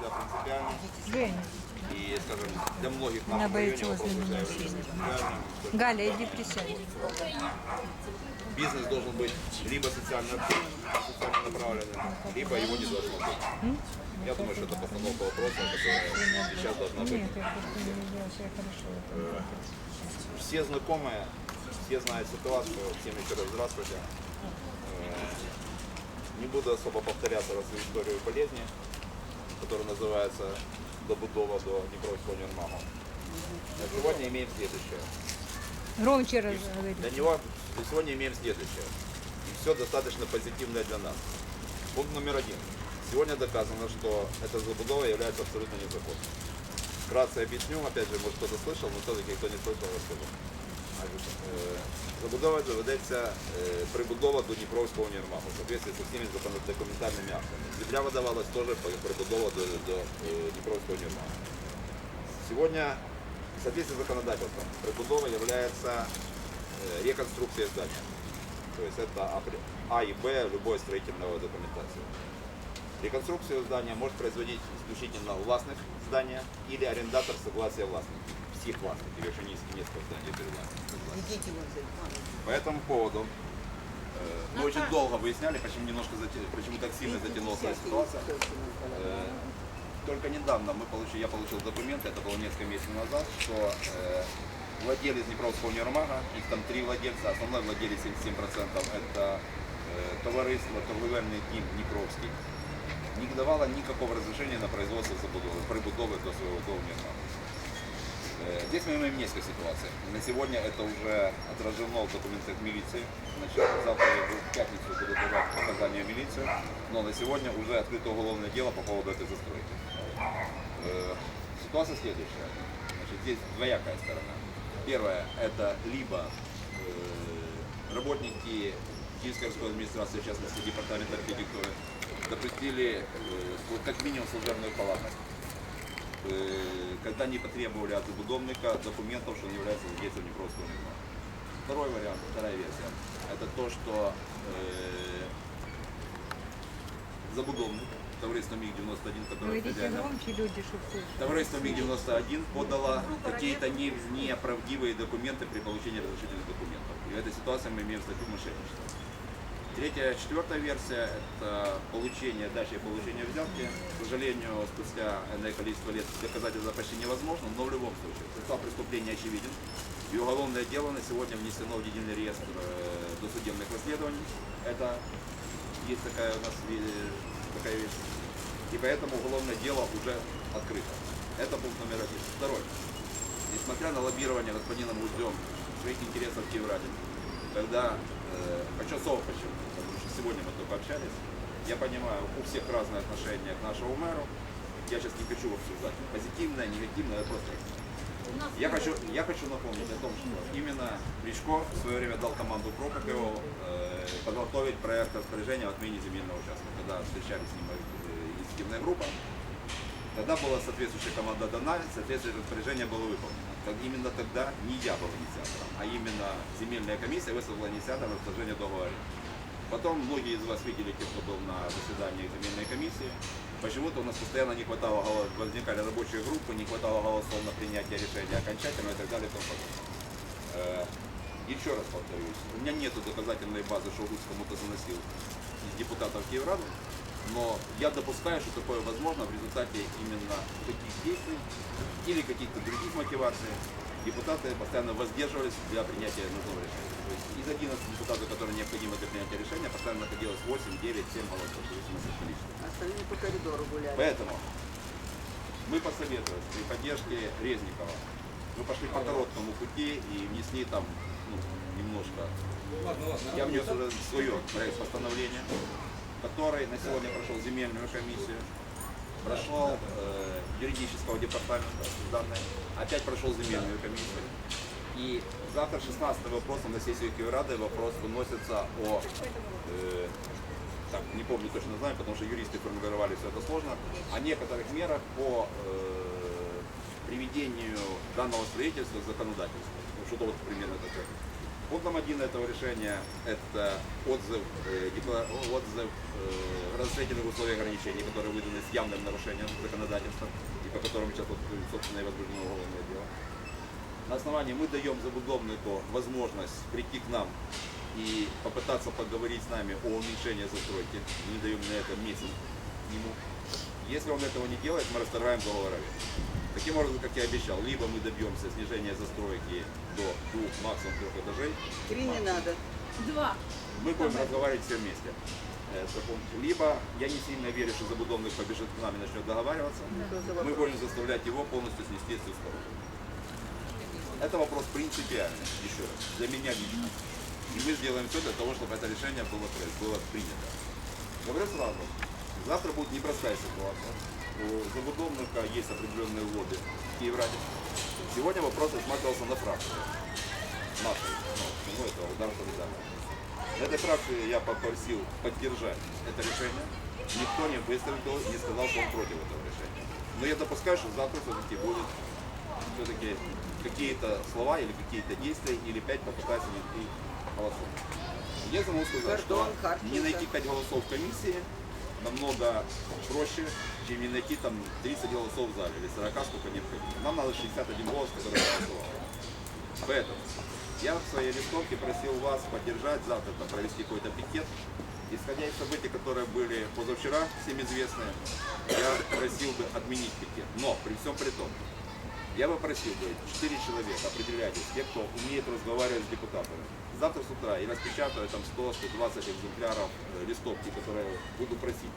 для принципиальных. И, скажем, для многих наших боится возле меня сесть. Галя, иди присядь. Бизнес должен быть либо социально активным, социально направленным, либо его не должно быть. Я думаю, что это постановка вопроса, которая сейчас должна быть. Нет, я просто не видела себя хорошо. Э, Все знакомые, все знают ситуацию, всем еще раз здравствуйте. Э, Не буду особо повторяться свою историю болезни, которая называется «Добудова до Днепровского универмага». На сегодня имеем следующее. Громче разговаривай. Для него сегодня имеем следующее. И все достаточно позитивное для нас. Пункт номер один. Сегодня доказано, что эта забудова является абсолютно незаконной. Вкратце объясню, опять же, может кто-то слышал, но все-таки кто не слышал, расскажу. Значить, е, Забудова доведеться е, прибудова до Дніпровського універмагу в соответствии з усіма закон- документальними актами. Земля видавалась теж прибудова до, до е, Дніпровського універмагу. Сегодня, в соответствии с законодательством, прибудова является э, реконструкцией здания. То есть это апри- А и Б любой строительного документации. Реконструкцию здания может производить исключительно властных здания или арендатор согласия властных. Всех властных, еще не несколько зданий перед По этому поводу э, мы очень долго выясняли, почему немножко зате- почему так сильно затянулась ситуация. Э, только недавно мы получили, я получил документы, это было несколько месяцев назад, что э, владелец Днепровского универмага, их там три владельца, основной владелец 77% это э, товариство торговельный Дім Днепровский, не давала никакого разрешения на производство забудовы, прибудовы до своего до универмага. Э, Здесь мы имеем несколько ситуаций. На сегодня это уже отражено в документах милиции. Значит, завтра в пятницу буду давать показания в милицию, но на сегодня уже открыто уголовное дело по поводу этой застройки. Э, Ситуация следующая. Значит, здесь двоякая сторона. Первое, это либо э, работники Киевской городской администрации, в частности департамента архитектуры, допустили как минимум служебную халатность когда не потребовали от забудовника документов, что он является владельцем Днепровского универмага. Второй вариант, вторая версия, это то, что э, забудовник, товариство МиГ-91, которое Говорите хозяин люди. Товариство МиГ-91 подало какие-то не, неправдивые документы при получении разрешительных документов. И в этой ситуации мы имеем статью мошенничества. Третья, четвертая версия – это получение, и получение взятки. К сожалению, спустя энное количество лет доказать это почти невозможно, но в любом случае, состав преступления очевиден. И уголовное дело на сегодня внесено в единый реестр э, досудебных расследований. Это есть такая у нас такая вещь. И поэтому уголовное дело уже открыто. Это пункт номер один. Второй. Несмотря на лоббирование господином Гуздем своих интересов в Киевраде, когда, э, хочу особо подчеркнуть, потому что сегодня мы только общались, я понимаю, у всех разное отношение к нашему мэру, я сейчас не хочу обсуждать, позитивное, негативное, просто я хочу, я хочу напомнить о том, что именно Кличко в свое время дал команду Прокопьеву э, подготовить проект распоряжения в отмене земельного участка. Когда встречались с ним э, инициативная группа, тогда была соответствующая команда дана, соответствующее распоряжение было выполнено. Так именно тогда не я был инициатором, а именно земельная комиссия выставила инициатором расторжения договора. Потом многие из вас видели, те, кто был на заседании земельной комиссии. Почему-то у нас постоянно не хватало голосов, возникали рабочие группы, не хватало голосов на принятие решения окончательно и так далее и тому подобное. Э, Еще раз повторюсь, у меня нет доказательной базы, что Гусь кому-то заносил из депутатов Киеврады, но я допускаю, что такое возможно в результате именно таких действий или каких-то других мотиваций. Депутаты постоянно воздерживались для принятия нужного решения. То есть из 11 депутатов, которые необходимы для принятия решения, постоянно находилось 8, 9, 7 голосов, в зависимости от количества. Остальные по коридору гуляли. Поэтому мы посоветовались при поддержке Резникова. Мы пошли по короткому пути и внесли там ну, немножко. Я внес уже свое проект постановления, который на сегодня прошел земельную комиссию, прошел э, юридического департамента данные, опять прошел земельную комиссию. И завтра 16 вопросом на сессию Киеврады вопрос выносится о э, так, не помню точно знаю, потому что юристы формулировали все это сложно, о некоторых мерах по э, приведению данного строительства к законодательству. Ну, что-то вот примерно такое. Пунктом один этого решения это отзыв, э, отзыв э, разрешительных условий ограничений, которые выданы с явным нарушением законодательства и по которым сейчас, вот, собственно, и возбуждено уголовное дело. На основании мы даем забудовнику возможность прийти к нам и попытаться поговорить с нами о уменьшении застройки. Мы даем на это месяц ему. Если он этого не делает, мы расторгаем договор. Таким образом, как я обещал, либо мы добьемся снижения застройки до двух, максимум трех этажей, Три не надо. Два. мы будем разговаривать все вместе. Э, Либо я не сильно верю, что забудовник побежит к нам и начнет договариваться. За Мы будем заставлять его полностью снести эту сторону. Это вопрос принципиальный, еще раз, для меня лично. И мы сделаем все для того, чтобы это решение было, было принято. Говорю сразу, завтра будет непростая ситуация. У забудовника есть определенные вводы в Киевраде. Сегодня вопрос рассматривался на фракции. Нашей, ну, ну, это удар солидарности. На этой фракции я попросил поддержать это решение. Никто не высказал, не сказал, что он против этого решения. Но я допускаю, что завтра все-таки будет все-таки какие-то слова или какие-то действия, или пять попытаться найти голосов. Я могу сказать, что не найти 5 голосов в комиссии намного проще, чем не найти там 30 голосов в зале или 40, сколько необходимо. Нам надо 61 голос, который голосовал. Поэтому я в своей листовке просил вас поддержать завтра, там, провести какой-то пикет. Исходя из событий, которые были позавчера, всем известные, я просил бы отменить пикет. Но при всем при том, я бы просил бы 4 человека, определяйтесь, те, кто умеет разговаривать с депутатами. Завтра с утра я распечатаю там 100-120 экземпляров э, листовки, которые буду просить,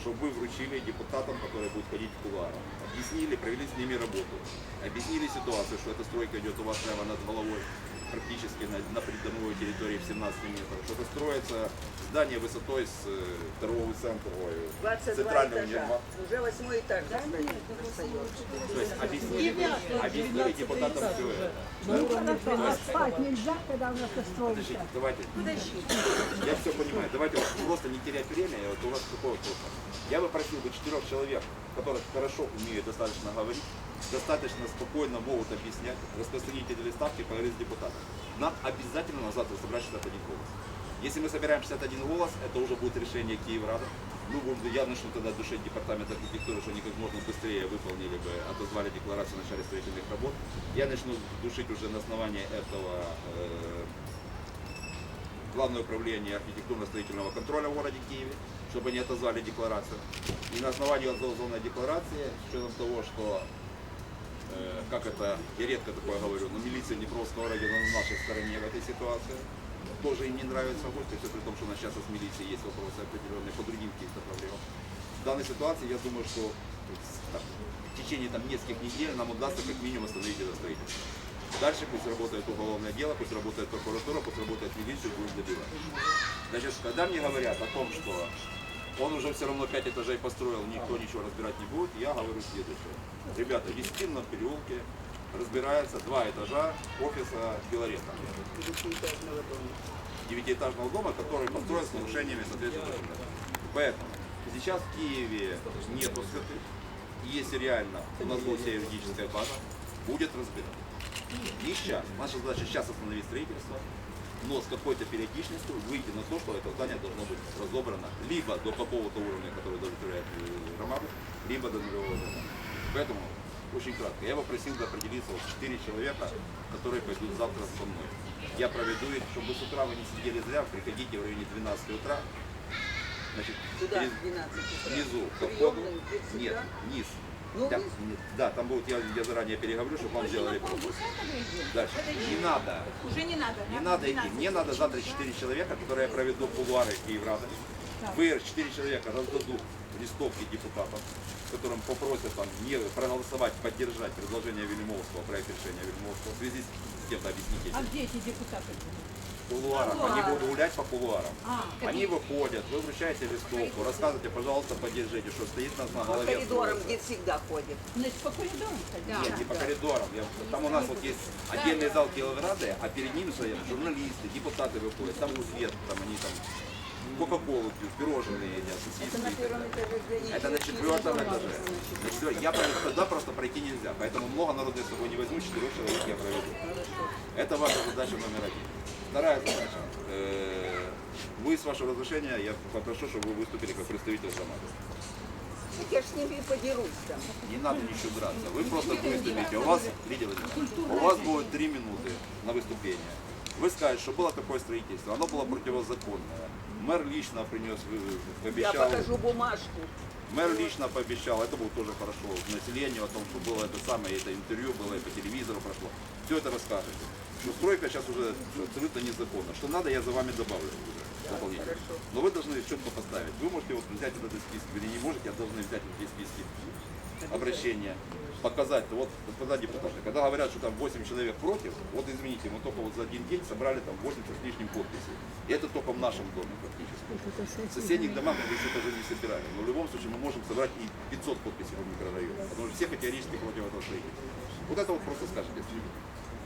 чтобы вы вручили депутатам, которые будут ходить в кулуарах. Объяснили, провели с ними работу. Объяснили ситуацию, что эта стройка идет у вас прямо над головой, практически на, на придомовой территории в 17 метрах. Что это строится здание высотой с э, торгового центра, ой, 22 центрального этажа. универмага. Уже восьмой этаж достает. остается. То есть объяснили, объяснили депутатам все это. А спать нельзя, когда у нас Подождите, строится. давайте. Я все понимаю. Давайте вот просто не терять время. Вот у вас такой вопрос. Я бы просил бы четырех человек, которые хорошо умеют достаточно говорить, достаточно спокойно могут объяснять, распространить эти листовки, поговорить с депутатом. Нам обязательно на завтра собрать 61 голос. Если мы собираем 61 голос, это уже будет решение Киеврада. Будем, я начну тогда душить департамент архитектуры, что они как можно быстрее выполнили бы, отозвали декларацию о начале строительных работ. Я начну душить уже на основании этого э, Главное управление архитектурно-строительного контроля в городе Киеве, чтобы они отозвали декларацию. И на основании отозванной декларации, с учетом того, что, как это, я редко такое говорю, но милиция Днепровского района на нашей стороне в этой ситуации, тоже им не нравится гость, при при том, что у нас сейчас с милицией есть вопросы определенные по другим каким-то проблемам. В данной ситуации я думаю, что там, в течение там, нескольких недель нам удастся как минимум остановить это строительство. Дальше пусть работает уголовное дело, пусть работает прокуратура, пусть работает милиция, будем добивать. Значит, когда мне говорят о том, что он уже все равно 5 этажей построил, никто ничего разбирать не будет, я говорю следующее. Ребята, в Есентинном переулке разбирается два этажа офиса Белорета, Девятиэтажного дома. который построен с нарушениями законодательств. Поэтому сейчас в Киеве нету святых, если реально у нас будет юридическая база, будет разбирать. И сейчас, наша задача сейчас остановить строительство, но с какой-то периодичностью выйти на то, что это здание должно быть разобрано либо до какого-то уровня, который удовлетворяет э, громаду, либо до нулевого уровня. Поэтому, очень кратко, я бы просил бы определиться вот 4 человека, которые пойдут завтра со мной. Я проведу их, чтобы с утра вы не сидели зря, приходите в районе 12 утра. Значит, перед- 12 утра. внизу, Приемную, входу, нет, вниз. Ну, да, вниз. нет, да, там будут, я, я заранее переговорю, чтобы вам сделали пропуск. Дальше. Не надо. Уже не надо. Не надо идти. Мне надо завтра 4 человека, которые я проведу кулуары Киеврада. Вы 4 человека раздадут листовки депутатам, которым попросят там не проголосовать, поддержать предложение Вельмовского, проект решения Вельмовского в связи с тем, да, объясните. А где эти депутаты? Кулуарам. Они будут гулять по кулуарам. А, Они выходят, вы вручаете листовку, рассказывайте, пожалуйста, поддержите, что стоит у нас на По голове. коридорам, где всегда ходят. Значит, по коридору ходить? Нет, не по коридорам. Я- там у нас вот есть отдельный зал Киловрады, а перед ним стоят журналисты, депутаты выходят, там свет, там они там Кока-колу пьют, пирожные едят, сосиски. Это на первом этаже, где они Это на четвертом этаже. На четвер- Я про- туда просто пройти нельзя, поэтому много народу я с собой не возьму, четырех человек я проведу. Это ваша задача номер один. Вторая задача. Э, Вы, с вашего разрешения, я попрошу, чтобы вы выступили как представитель громады. Так я ж с ними подерусь там. Не надо ничего драться. Вы просто выступите. У вас, Владимировна, у вас будет три минуты на выступление. Вы скажете, что было такое строительство, оно было противозаконное. Мэр лично принес, вы- Я покажу бумажку. мэр лично пообещал, это было тоже хорошо, населению о том, что было это самое, это интервью было, и по телевизору прошло. Все это расскажете. Но стройка сейчас уже абсолютно незаконна. Что надо, я за вами добавлю уже дополнительно. хорошо. Но вы должны четко поставить. Вы можете вот взять вот этот список, или не можете, а должны взять вот эти списки обращения, показать. Вот, господа депутаты, когда говорят, что там 8 человек против, вот извините, мы только вот за один день собрали там 80 с лишним подписей. И это только в нашем доме практически. В соседних домах мы еще даже не собирали. Но в любом случае мы можем собрать и 500 подписей в микрорайоне. Потому что все категорически против этого строительства. Вот это вот просто скажете.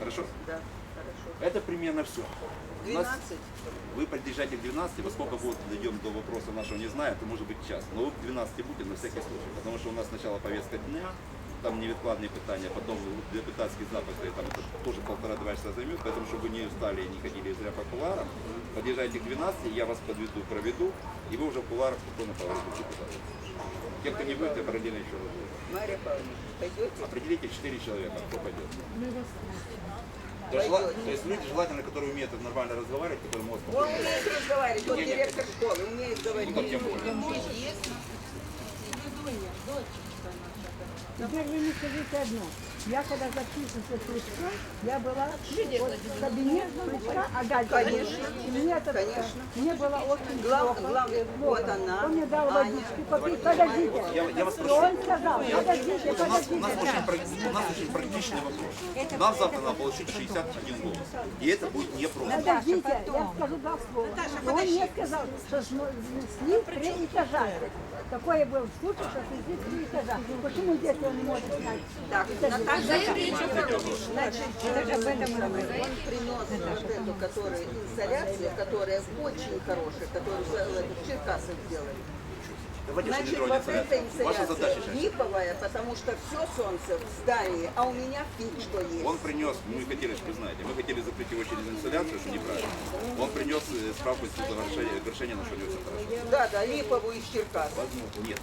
Хорошо? Да, хорошо. Это примерно все. 12. Вы подъезжаете к 12, во сколько будет дойдем до вопроса нашего не знаю, это может быть час. Но вы к 12 будете на всякий случай. Потому что у нас сначала повестка дня, там невідкладные питания, потом депутатский запад, и там это тоже полтора-два часа займет, поэтому, чтобы вы не устали и не ходили зря по кулуарам, подъезжайте к 12, я вас подведу, проведу, и вы уже в кулуарах спокойно депутатом. Те, кто не будет, я параллельно еще раз. Марья Павловна, пойдете? Определите 4 человека, кто пойдет. То есть, жела- то есть люди желательно, которые умеют нормально разговаривать, которые могут Он умеет разговаривать, он директор школы, умеет Ну, говорить. так тем более. Теперь вы мне скажите одно. Я когда записывался с Лучка, я была вот, в кабинете Лучка, а дальше Конечно. Мне, это, Конечно. мне было очень Глав- плохо. главное, вот она, Он мне дал Аня. водички попить. Подождите. Я, я вас прошу. он сказал? Подождите, Вот у нас, у подождите. нас, очень, у нас очень практичный вопрос. Нам завтра надо получить 61 голос. И это будет непросто. Подождите, я скажу два слова. он мне сказал, что сну- снесли три этажа. Такое был случай, что снесли три этажа. Почему здесь он не может снять? Так, Наташа Значит, Это же об этом он принес вот эту, которая инсталляция, которая очень хорошая, которую в Черкасах сделали. Давайте, Значит, вот эта инсталляция липовая, потому что все солнце в здании, а у меня фиг что есть. Он принес, мы хотели, что вы знаете, мы хотели закрыть его через инсталляцию, что неправильно. Он принес э, справку из завершения, завершения нашего университета. Да, да, липовую из Черкас. Возможно, нет,